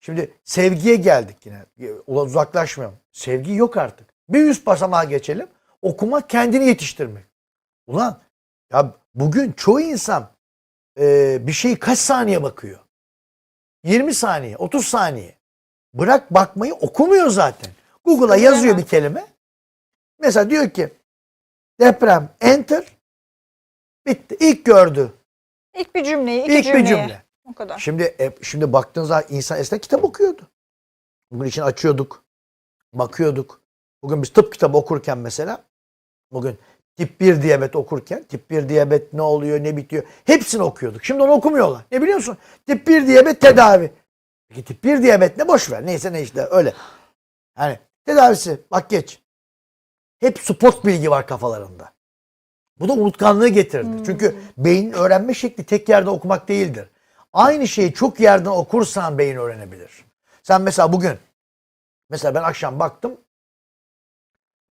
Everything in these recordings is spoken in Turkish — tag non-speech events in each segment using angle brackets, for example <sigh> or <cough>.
Şimdi sevgiye geldik yine. Uzaklaşmayalım. Sevgi yok artık. Bir üst basamağa geçelim. Okuma kendini yetiştirmek. Ulan ya bugün çoğu insan e, bir şeyi kaç saniye bakıyor? 20 saniye, 30 saniye. Bırak bakmayı okumuyor zaten. Google'a yazıyor bir kelime. Mesela diyor ki deprem enter bitti. İlk gördü. İlk bir cümleyi, iki İlk cümleyi. bir cümle. O kadar. Şimdi e, şimdi baktığın zaman insan eskiden kitap okuyordu. Bugün için açıyorduk. Bakıyorduk. Bugün biz tıp kitabı okurken mesela bugün tip 1 diyabet okurken tip 1 diyabet ne oluyor ne bitiyor hepsini okuyorduk. Şimdi onu okumuyorlar. Ne biliyor musun? Tip 1 diyabet tedavi. Peki tip 1 diyabet ne boş ver. Neyse ne işte öyle. Yani tedavisi bak geç. Hep spot bilgi var kafalarında. Bu da unutkanlığı getirdi. Hmm. Çünkü beynin öğrenme şekli tek yerde okumak değildir. Aynı şeyi çok yerden okursan beyin öğrenebilir. Sen mesela bugün mesela ben akşam baktım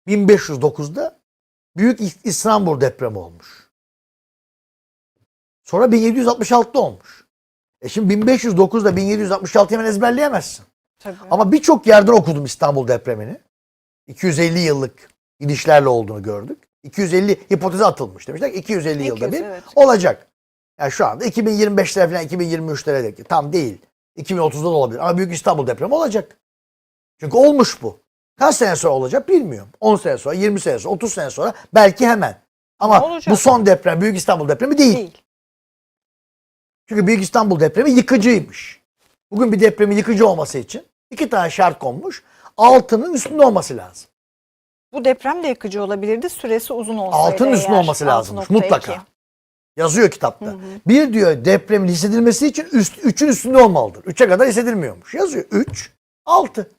1509'da Büyük İs- İstanbul depremi olmuş. Sonra 1766'da olmuş. E şimdi 1509'da 1766 hemen ezberleyemezsin. Tabii. Ama birçok yerden okudum İstanbul depremini. 250 yıllık gidişlerle olduğunu gördük. 250 hipotezi atılmış demişler. ki 250 yılda 200, bir evet. olacak. Yani şu anda 2025'lere falan 2023'lere de tam değil. 2030'da da olabilir. Ama Büyük İstanbul depremi olacak. Çünkü olmuş bu. Kaç sene sonra olacak bilmiyorum. 10 sene sonra, 20 sene sonra, 30 sene sonra belki hemen. Ama bu son deprem Büyük İstanbul depremi değil. Değil. Çünkü Büyük İstanbul depremi yıkıcıymış. Bugün bir depremin yıkıcı olması için iki tane şart konmuş. Altının üstünde olması lazım. Bu deprem de yakıcı olabilirdi. Süresi uzun olsaydı Altının üstünde eğer. olması lazımmış 6.2. mutlaka. Yazıyor kitapta. Hı hı. Bir diyor depremin hissedilmesi için üst, 3'ün üstünde olmalıdır. 3'e kadar hissedilmiyormuş. Yazıyor 3, 6.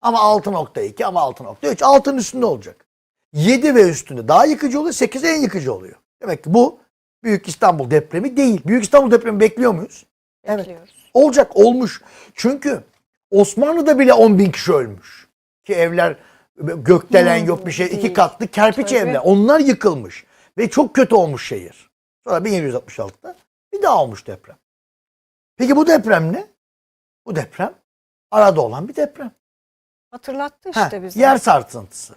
Ama 6.2 ama 6.3. 6'nın üstünde olacak. 7 ve üstünde daha yıkıcı oluyor. 8 en yıkıcı oluyor. Demek ki bu Büyük İstanbul depremi değil. Büyük İstanbul depremi bekliyor muyuz? Evet. Bekliyoruz. Olacak olmuş. Çünkü Osmanlı'da bile 10 bin kişi ölmüş. Ki evler gökdelen Hmm, yok bir şey. iki değil. katlı kerpiç Tabii. evler. Onlar yıkılmış. Ve çok kötü olmuş şehir. Sonra 1766'da bir daha olmuş deprem. Peki bu deprem ne? Bu deprem arada olan bir deprem. Hatırlattı Ha, işte bize. yer sarsıntısı.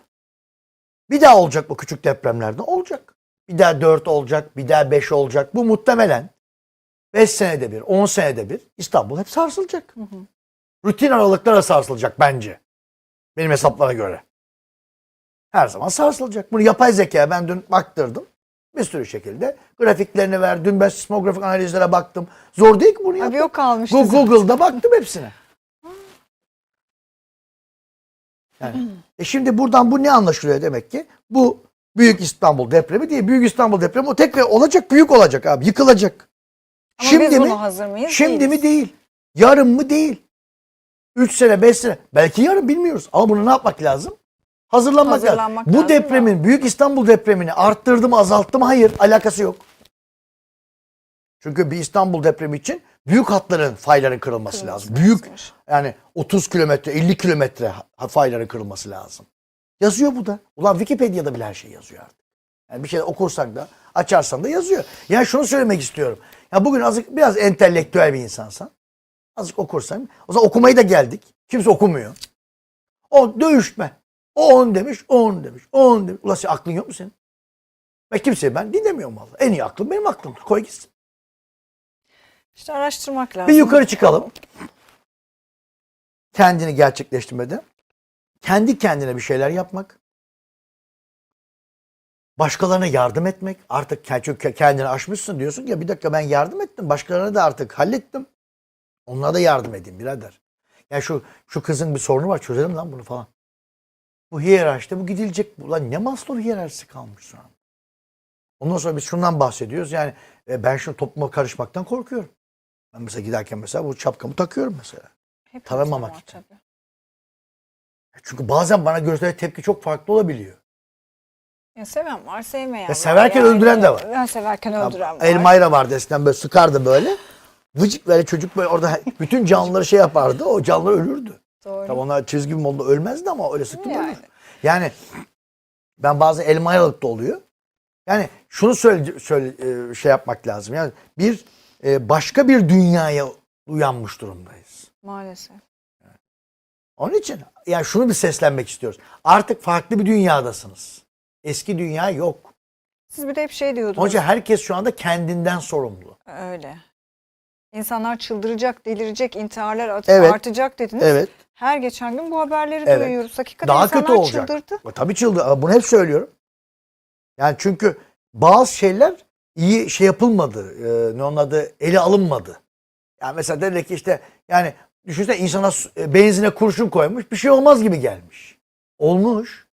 Bir daha olacak bu küçük depremlerde. Olacak. Bir daha 4 olacak, bir daha 5 olacak. Bu muhtemelen 5 senede bir, 10 senede bir İstanbul hep sarsılacak. Hı hı. Rutin aralıklarla sarsılacak bence. Benim hesaplara göre. Her zaman sarsılacak. Bunu yapay zeka ben dün baktırdım. Bir sürü şekilde. Grafiklerini ver. Dün ben sismografik analizlere baktım. Zor değil ki bunu Abi yapmak. yok kalmıştı. Gu- Google'da baktım hepsine. <clears throat> Yani, e şimdi buradan bu ne anlaşılıyor demek ki? Bu Büyük İstanbul depremi değil. Büyük İstanbul depremi o tekrar olacak, büyük olacak abi. Yıkılacak. Ama şimdi biz mi? buna hazır mıyız? Şimdi Değiliz. mi değil. Yarın mı değil. 3 sene, 5 sene. Belki yarın bilmiyoruz. Ama bunu ne yapmak lazım? Hazırlanmak, Hazırlanmak lazım. Bu lazım depremin, Büyük İstanbul depremini arttırdı mı, azalttı mı? Hayır. Alakası yok. Çünkü bir İstanbul depremi için büyük hatların, fayların kırılması Kırılması lazım. Büyük yani 30 kilometre, 50 kilometre fayların kırılması lazım. Yazıyor bu da. Ulan Wikipedia'da bile her şey yazıyor artık. Yani bir şey okursak da açarsan da yazıyor. Yani şunu söylemek istiyorum. Ya bugün azıcık biraz entelektüel bir insansan azıcık okursan o zaman okumayı da geldik. Kimse okumuyor. O dövüşme. O on demiş, o on demiş, o on demiş. Ulan senin aklın yok mu senin? Ben kimseye ben dinlemiyorum vallahi. En iyi aklım benim aklım. Koy gitsin. İşte araştırmak lazım. Bir yukarı çıkalım. Kendini gerçekleştirmede. Kendi kendine bir şeyler yapmak. Başkalarına yardım etmek. Artık çünkü kendini aşmışsın diyorsun ya bir dakika ben yardım ettim. Başkalarına da artık hallettim. Onlara da yardım edeyim birader. Ya şu şu kızın bir sorunu var çözelim lan bunu falan. Bu hiyerarşide bu gidilecek. Ulan ne Maslow hiyerarşisi kalmış şu an. Ondan sonra biz şundan bahsediyoruz. Yani e, ben şu topluma karışmaktan korkuyorum. Ben mesela giderken mesela bu şapkamı takıyorum mesela. Hepimiz tanımamak ama için. tabii. Çünkü bazen bana gösterilen tepki çok farklı olabiliyor. Ya seven var, sevmeyen Ya var. severken öldüren de var. Ben severken öldüren var. Elmayra vardı eskiden böyle sıkardı böyle. Vıcık böyle çocuk böyle orada <laughs> bütün canlıları şey yapardı. O canlılar ölürdü. Doğru. Tabii onlar çizgi modda ölmezdi ama öyle sıktım Yani. ölür. Yani ben bazen elmayralıkta oluyor. Yani şunu söyle, söyle e, şey yapmak lazım. Yani bir e, başka bir dünyaya uyanmış durumdayız. Maalesef. Onun için yani şunu bir seslenmek istiyoruz. Artık farklı bir dünyadasınız. Eski dünya yok. Siz bir de hep şey diyordunuz. Hoca herkes şu anda kendinden sorumlu. Öyle. İnsanlar çıldıracak, delirecek, intiharlar Evet. artacak dediniz. Evet. Her geçen gün bu haberleri Evet. duyuyoruz. Hakikaten Daha insanlar kötü olacak. çıldırdı. Tabii çıldı. Bunu hep söylüyorum. Yani çünkü bazı şeyler iyi şey yapılmadı. Ee, ne onun adı? Ele alınmadı. Yani mesela derler ki işte yani düşünsene insana su- e, benzine kurşun koymuş bir şey olmaz gibi gelmiş. Olmuş.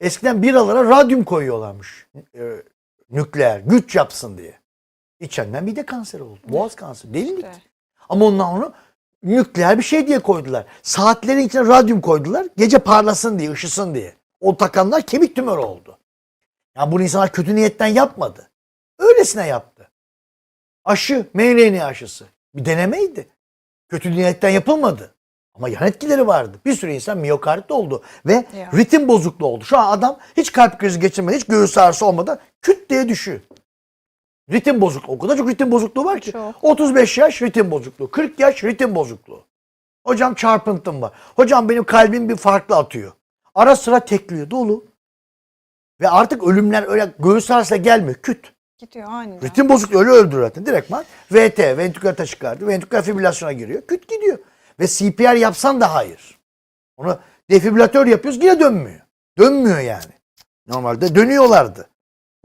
Eskiden biralara radyum koyuyorlarmış. Ee, nükleer güç yapsın diye. İçenden mide kanseri oldu. Boğaz kanseri. Delilik. İşte. Ama ondan onu nükleer bir şey diye koydular. Saatlerin içine radyum koydular. Gece parlasın diye, ışısın diye. O takanlar kemik tümörü oldu. Ya bunu insanlar kötü niyetten yapmadı. Öylesine yaptı. Aşı, mRNA aşısı. Bir denemeydi. Kötü niyetten yapılmadı. Ama yan etkileri vardı. Bir sürü insan miyokardit oldu. Ve Ya. ritim bozukluğu oldu. Şu an adam hiç kalp krizi geçirmedi, hiç göğüs ağrısı olmadan küt diye düşüyor. Ritim bozukluğu. O kadar çok ritim bozukluğu var ki. Çok. 35 yaş ritim bozukluğu. 40 yaş ritim bozukluğu. Hocam çarpıntım var. Hocam benim kalbim bir farklı atıyor. Ara sıra tekliyor dolu. Ve artık ölümler öyle göğüs ağrısıyla gelmiyor. Küt. Gidiyor aniden. Ritim bozukluğu öyle öldürüyor zaten. Direktman VT, ventriküler taşikardi, ventriküler fibrilasyona giriyor. Küt gidiyor. Ve CPR yapsan da hayır. Onu defibrilatör yapıyoruz yine dönmüyor. Dönmüyor yani. Normalde dönüyorlardı.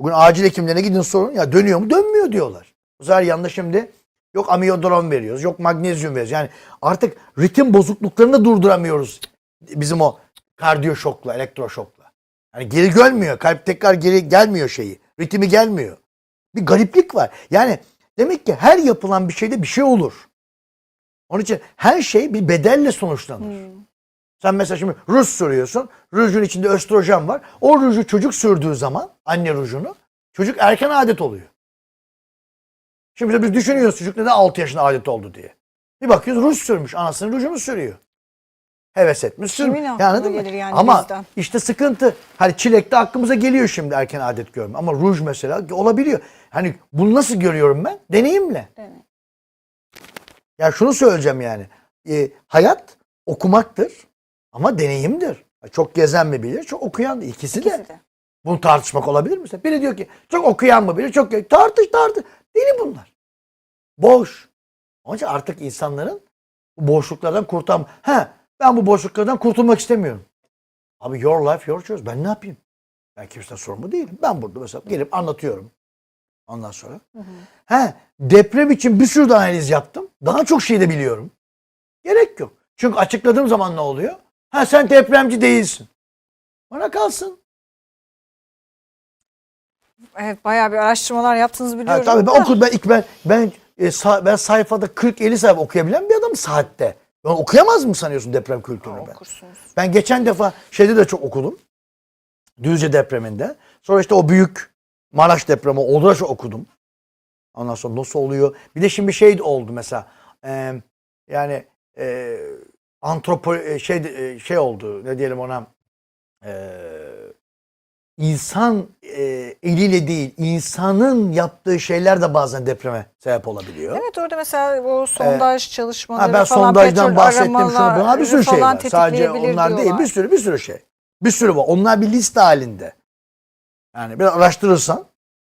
Bugün acil hekimlerine gidin sorun. Ya dönüyor mu? Dönmüyor diyorlar. Bu sefer yanında şimdi yok amiyodron veriyoruz. Yok magnezyum veriyoruz. Yani artık ritim bozukluklarını durduramıyoruz. Bizim o kardiyo şokla, elektroşokla. Yani geri gelmiyor. Kalp tekrar geri gelmiyor şeyi. Ritmi gelmiyor. Bir gariplik var. Yani demek ki her yapılan bir şeyde bir şey olur. Onun için her şey bir bedelle sonuçlanır. Hmm. Sen mesela şimdi ruj sürüyorsun. Rujun içinde östrojen var. O ruju çocuk sürdüğü zaman anne rujunu çocuk erken adet oluyor. Şimdi biz düşünüyoruz çocuk neden 6 yaşında adet oldu diye. Bir bakıyoruz ruj sürmüş. Anasının rujunu sürüyor. Heves etmiş. Sürmüş. anladın mı? yani Ama bizden? işte sıkıntı. Hani çilekte aklımıza geliyor şimdi erken adet görme. Ama ruj mesela olabiliyor. Hani bunu nasıl görüyorum ben? Deneyimle. Evet. Ya şunu söyleyeceğim yani. E, hayat okumaktır ama deneyimdir. Çok gezen mi bilir, çok okuyan da. İkisi, de. İkisi de. Bunu tartışmak olabilir mi? Biri diyor ki çok okuyan mı bilir, çok tartış tartış. Deli bunlar. Boş. Onun için artık insanların bu boşluklardan kurtam. He, ben bu boşluklardan kurtulmak istemiyorum. Abi your life, your choice. Ben ne yapayım? Ben kimseden sorumlu değilim. Ben burada mesela gelip anlatıyorum. Ondan sonra. He, deprem için bir sürü de analiz yaptım. Daha çok şey de biliyorum. Gerek yok. Çünkü açıkladığım zaman ne oluyor? Ha sen depremci değilsin. Bana kalsın. Evet bayağı bir araştırmalar yaptığınızı Ha, biliyorum. tabii ben okur ben ilk ben ben e, sa- ben sayfada 40-50 sayfa okuyabilen bir adamım saatte. Ben okuyamaz mı sanıyorsun deprem kültürünü ben? Okursunuz. Ben geçen defa şeyde de çok okudum. Düzce depreminde. Sonra işte o büyük Maraş depremi orada da çok okudum. Ondan sonra nasıl oluyor? Bir de şimdi şey de oldu mesela. e, yani e, antropo e, şey e, şey oldu. Ne diyelim ona? E, insan e, eliyle değil, insanın yaptığı şeyler de bazen depreme sebep olabiliyor. Evet orada mesela o sondaj çalışmaları Ha, ben falan sondajdan petrol bahsettim şunu. aramaları Buna bir sürü şey var. Sadece onlar değil. diyorlar. Bir sürü bir sürü şey. Bir sürü var. Onlar bir liste halinde. Yani biraz araştırırsan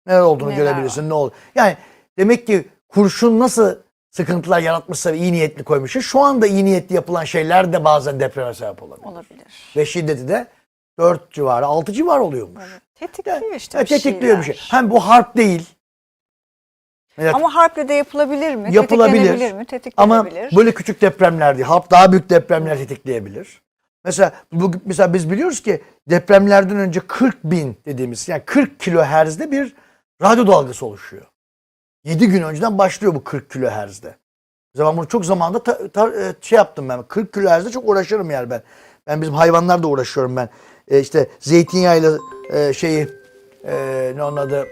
neler olduğunu Neler görebilirsin. Ne olur. Yani demek ki kurşun nasıl sıkıntılar yaratmışsa ve iyi niyetli koymuşsa şu anda iyi niyetli yapılan şeyler de bazen depreme sebep olabilir. Olabilir. Ve şiddeti de 4 civarı 6 civar oluyormuş. Evet. Tetikliyor işte Ya bir tetikliyor bir şey. Hem bu harp değil. Evet. Ama harple de yapılabilir mi? Yapılabilir. Tetiklenebilir mi? Ama Tetiklenebilir. böyle küçük depremler değil. Harp daha büyük depremler tetikleyebilir. Mesela bu, mesela biz biliyoruz ki depremlerden önce 40 bin dediğimiz yani 40 kilohertzde bir radyo dalgası oluşuyor. 7 gün önceden başlıyor bu 40 kilohertzde. Zaman bunu çok zamanda ta- ta- e, şey yaptım ben. 40 kilohertzde çok uğraşırım yani ben. Ben bizim hayvanlarla uğraşıyorum ben. E, işte zeytinyağıyla e, şeyi e, ne onun adı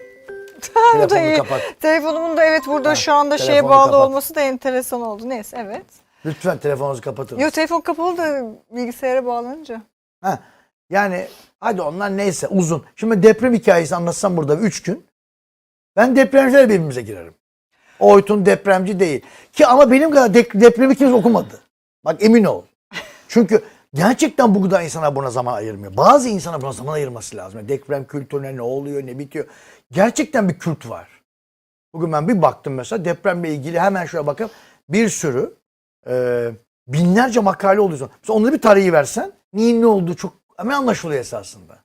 <laughs> bu da iyi. kapat. Telefonumun da evet burada Ha, şu anda şeye bağlı kapat. olması da enteresan oldu. Neyse evet. Lütfen telefonunuzu kapatın. Yok telefon kapalı da bilgisayara bağlanınca. Ha, yani hadi onlar neyse uzun. Şimdi deprem hikayesi anlatsam burada 3 gün. Ben depremciler birbirimize girerim. Oytun depremci değil. Ki ama benim kadar de- depremi kimse okumadı. Bak emin ol. Çünkü gerçekten bu kadar insana buna zaman ayırmıyor. Bazı insana buna zaman ayırması lazım. Yani deprem kültürüne ne oluyor ne bitiyor. Gerçekten bir kült var. Bugün ben bir baktım mesela depremle ilgili hemen şöyle bakın bir sürü e, binlerce makale oluyor. Mesela onları bir tarihi versen neyin ne olduğu çok hemen anlaşılıyor esasında.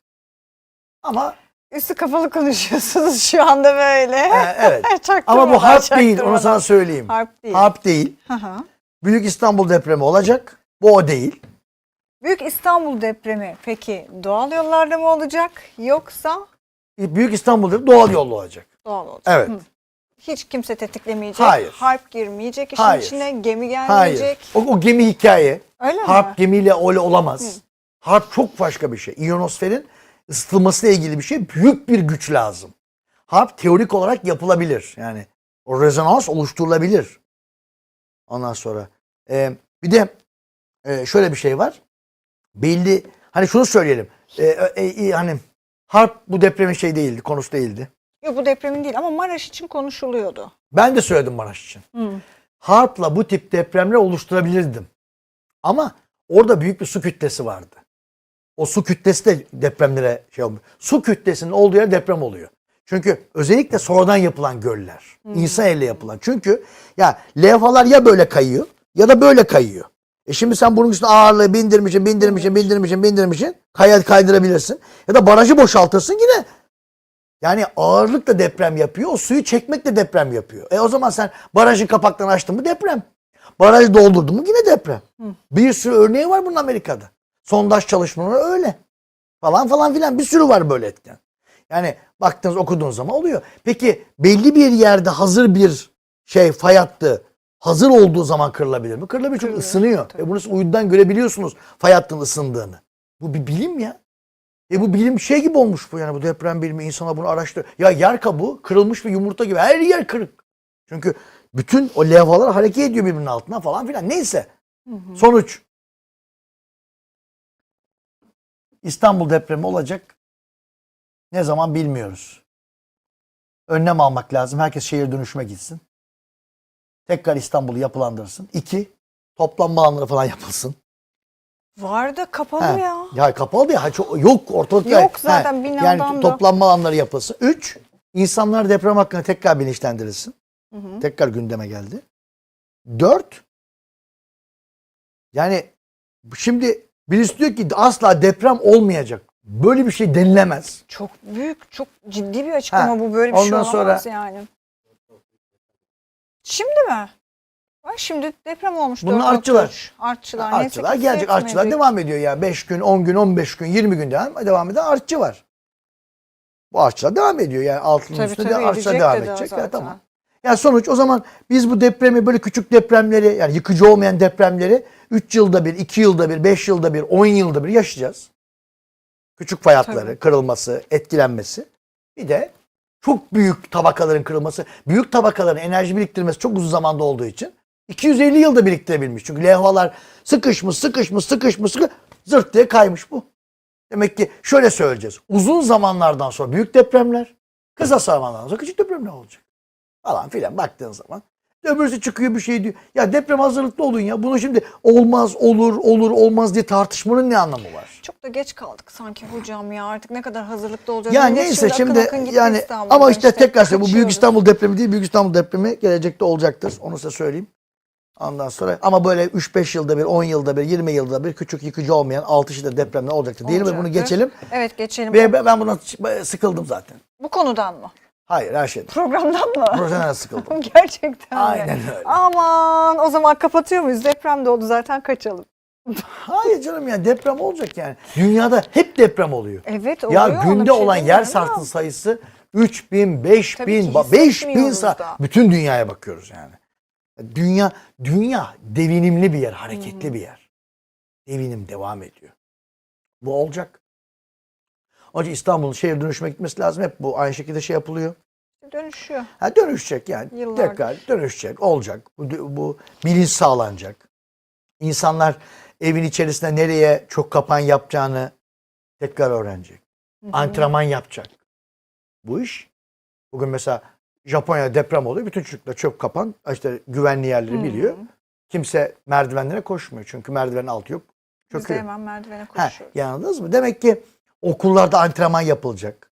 Ama Üstü kapalı konuşuyorsunuz şu anda böyle. e, evet. <laughs> Ama bu harp değil onu sana söyleyeyim. Harp değil. Harp değil. Hı hı. Büyük İstanbul depremi olacak. Bu o değil. Büyük İstanbul depremi peki doğal yollarla mı olacak yoksa Büyük İstanbul depremi doğal yolla olacak. doğal olacak? Evet. Hı. Hiç kimse tetiklemeyecek. Hayır. Harp girmeyecek işin Hayır. içine. Gemi Hayır. gelmeyecek. O, o gemi hikaye. Öyle mi? Harp gemiyle öyle olamaz. Harp çok başka bir şey. İyonosferin ısıtılmasıyla ilgili bir şey. Büyük bir güç lazım. Harp teorik olarak yapılabilir. Yani o rezonans oluşturulabilir. Ondan sonra. e, bir de e, şöyle bir şey var. Belli hani şunu söyleyelim. E, e, e, hani harp bu depremin şey değildi, konusu değildi. Yok bu depremin değil ama Maraş için konuşuluyordu. Ben de söyledim Maraş için. Hı. Harpla bu tip depremler oluşturabilirdim. Ama orada büyük bir su kütlesi vardı. O su kütlesi de depremlere şey olmuyor. Su kütlesinin olduğu yer deprem oluyor. Çünkü özellikle sonradan yapılan göller. insan elle yapılan. Çünkü ya levhalar ya böyle kayıyor ya da böyle kayıyor. E şimdi sen bunun üstüne ağırlığı bindirmişsin, bindirmişsin, bindirmişsin, bindirmişsin. Kaya kaydırabilirsin. Ya da barajı boşaltırsın yine yani ağırlıkla deprem yapıyor. O suyu çekmek de deprem yapıyor. E o zaman sen barajın kapaklarını açtın mı deprem. Barajı doldurdun mu yine deprem. Bir sürü örneği var bunun Amerika'da. Sondaj çalışmaları öyle. Falan falan filan bir sürü var böyle etken. Yani baktığınız okuduğunuz zaman oluyor. Peki belli bir yerde hazır bir şey fay hattı hazır olduğu zaman kırılabilir mi? Kırılabilir çünkü Kırılır, ısınıyor. tabii. E bunu uydudan görebiliyorsunuz fay hattının ısındığını. Bu bir bilim ya. E bu bilim şey gibi olmuş bu yani bu deprem bilimi insana bunu araştır. Ya yer kabuğu kırılmış bir yumurta gibi her yer kırık. Çünkü bütün o levhalar hareket ediyor birbirinin altına falan filan. Neyse. Sonuç. İstanbul depremi olacak. Ne zaman bilmiyoruz. Önlem almak lazım. Herkes şehir dönüşüme gitsin. Tekrar İstanbul'u yapılandırsın. İki, toplanma alanları falan yapılsın. Var da kapalı Ha, ya. Ya kapalı. Ha, çok, yok ortalıkta. Yok zaten binadan Yani da. toplanma alanları yapılsın. Üç, insanlar deprem hakkında tekrar bilinçlendirilsin. Hı hı. Tekrar gündeme geldi. Dört, yani şimdi birisi diyor ki asla deprem olmayacak. Böyle bir şey denilemez. Çok büyük, çok ciddi bir açıklama Ha, bu. Böyle bir şey ondan olamaz sonra- yani. Şimdi mi? Bak şimdi deprem olmuş. Bunlar 4.3. artçılar. Artçılar. neyse Artçılar ki gelecek. Artçılar hissetmedik. devam ediyor yani. 5 gün, 10 gün, 15 gün, 20 gün devam, devam eden artçı var. Bu artçılar devam ediyor. Yani altının Tabii üstünde tabii artçılar devam edecek. Ya, tamam. Yani sonuç o zaman biz bu depremi böyle küçük depremleri yani yıkıcı olmayan depremleri 3 yılda bir, 2 yılda bir, 5 yılda bir, 10 yılda bir yaşayacağız. Küçük fay hatları Tabii. kırılması, etkilenmesi. Bir de çok büyük tabakaların kırılması, büyük tabakaların enerji biriktirmesi çok uzun zamanda olduğu için 250 yılda biriktirebilmiş. Çünkü levhalar sıkışmış, sıkışmış, sıkışmış, sıkışmış zırt diye kaymış bu. Demek ki şöyle söyleyeceğiz. Uzun zamanlardan sonra büyük depremler, kısa zamanlardan sonra küçük depremler olacak. Falan filan baktığın zaman. Öbürsü çıkıyor bir şey diyor. Ya deprem hazırlıklı olun ya. Bunu şimdi olmaz, olur, olur, olmaz diye tartışmanın ne anlamı var? Çok da geç kaldık sanki hocam ya. Artık ne kadar hazırlıklı olacağız. Ya neyse şimdi akın yani ama işte tekrar söylüyorum bu Büyük. İstanbul depremi değil. Büyük İstanbul depremi gelecekte olacaktır. Onu size söyleyeyim. Ondan sonra ama böyle 3-5 yılda bir, 10 yılda bir, 20 yılda bir küçük yıkıcı olmayan 6 şiddet depremler olacaktır. Diyelim ve bunu geçelim. Evet geçelim. Ve ben buna sıkıldım zaten. Bu konudan mı? Hayır her şeyden. Programdan mı? Profesyonel <laughs> sıkıldım. Gerçekten mi? Aynen öyle. Aman o zaman kapatıyor muyuz? Deprem de oldu zaten kaçalım. Hayır canım ya deprem olacak yani. Dünyada hep deprem oluyor. Evet oluyor. Ya günde şey olan yer demiyorum sartı ama sayısı 3000, 5000, Tabii ki ba- 5000 hissetmiyoruz saat. Bütün dünyaya bakıyoruz yani. Dünya dünya devinimli bir yer, hareketli bir yer. Devinim devam ediyor. Bu olacak. Onun için İstanbul'un şehir dönüşüme gitmesi lazım. Hep bu aynı şekilde şey yapılıyor. Dönüşüyor. Ha, dönüşecek yani. Yıllardır. Tekrar dönüşecek. Olacak. Bu, bu bilinç sağlanacak. İnsanlar evin içerisinde nereye çok kapan yapacağını tekrar öğrenecek. Antrenman yapacak. Bu iş. Bugün mesela Japonya deprem oluyor. Bütün çocuklar çöp kapan işte güvenli yerleri biliyor. Kimse merdivenlere koşmuyor. Çünkü merdivenin altı yok. Biz de Çöküyor. hemen merdivene Ha, koşuyoruz. yani anladınız mı? Demek ki okullarda antrenman yapılacak.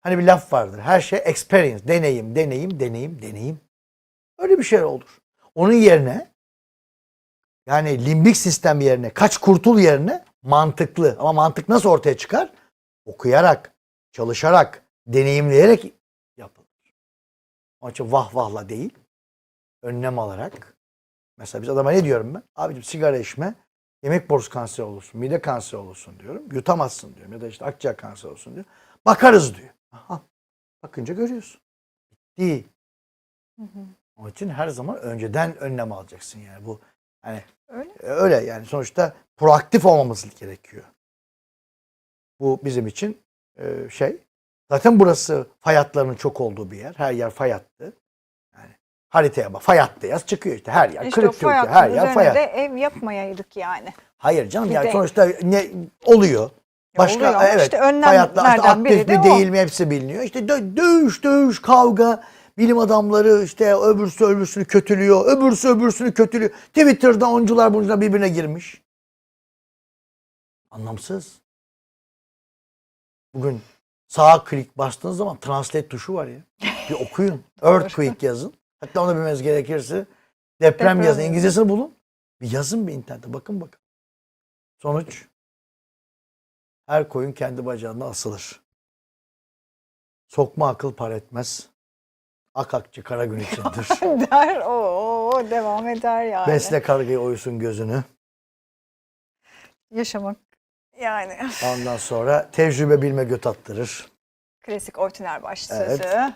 Hani bir laf vardır. Her şey experience, deneyim, deneyim, deneyim, deneyim. Öyle bir şey olur. Onun yerine yani limbik sistem yerine, kaç kurtul yerine mantıklı. Ama mantık nasıl ortaya çıkar? Okuyarak, çalışarak, deneyimleyerek yapılır. Onun için vah vahla değil, önlem alarak. Mesela biz adama ne diyorum ben? Abicim sigara içme, yemek borusu kanseri olursun, mide kanseri olursun diyorum. Yutamazsın diyorum ya da işte akciğer kanseri olsun diyor. Bakarız diyor. Aha. Bakınca görüyorsun. Değil. Hı hı. Onun için her zaman önceden önlem alacaksın yani bu hani Öyle. öyle yani sonuçta proaktif olmamız gerekiyor. Bu bizim için e, şey. Zaten burası fay hatlarının çok olduğu bir yer. Her yer fay hattı. Haritaya bak. Fay hattı yaz çıkıyor işte her yer. İşte Kırık fay Türkiye her hattının yer fay hattı. ev yapmayaydık yani. Hayır canım Bir yani de- sonuçta ne oluyor? Başka oluyor ama evet. işte fay hatları, işte önlemlerden biri aktif de mi o. değil mi hepsi biliniyor. İşte dö- dövüş dövüş kavga bilim adamları işte öbürsü öbürsünü kötülüyor. Öbürsü öbürsünü kötülüyor. Twitter'da oncular buncular birbirine girmiş. Anlamsız. Bugün sağ klik bastığınız zaman translate tuşu var ya. Bir okuyun. <laughs> Earthquake yazın. Hatta onu bilmeniz gerekirse deprem, Deprem yazın. İngilizcesini bulun. Bir yazın bir internete. Bakın bakın. Sonuç her koyun kendi bacağına asılır. Sokma akıl par etmez. Ak akçı kara gün içindir. <laughs> Der o, o devam eder yani. Besle kargayı oysun gözünü. Yaşamak yani Ondan sonra tecrübe bilme göt attırır. klasik Oytuner baş Evet. sözü.